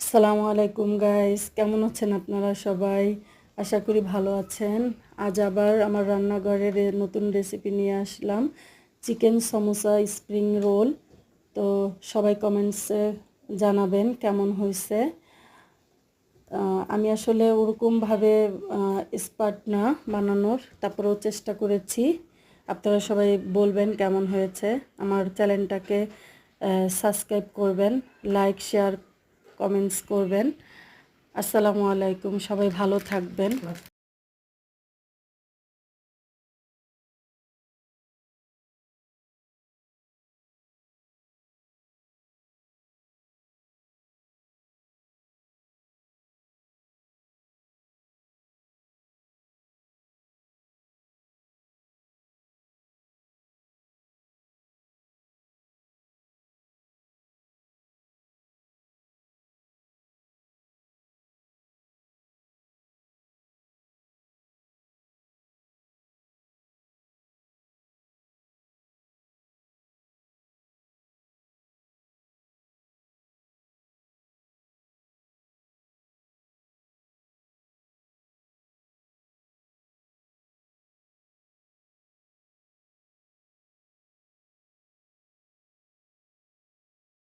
আসসালামু আলাইকুম গাইস কেমন আছেন আপনারা সবাই? আশা করি ভালো আছেন। আজ আবার আমার রান্নাঘরের নতুন রেসিপি নিয়ে আসলাম। চিকেন সমোসা স্প্রিং রোল তো সবাই কমেন্টসে জানাবেন কেমন হয়েছে। আমি আসলে ওরকমভাবে স্পার্ট না বানানোর। তারপরেও চেষ্টা করেছি। আপনারা সবাই বলবেন কেমন হয়েছে। আমার চ্যানেলটাকে সাবস্ক্রাইব করবেন লাইক শেয়ার কমেন্টস করবেন। আসসালামু আলাইকুম সবাই ভালো থাকবেন।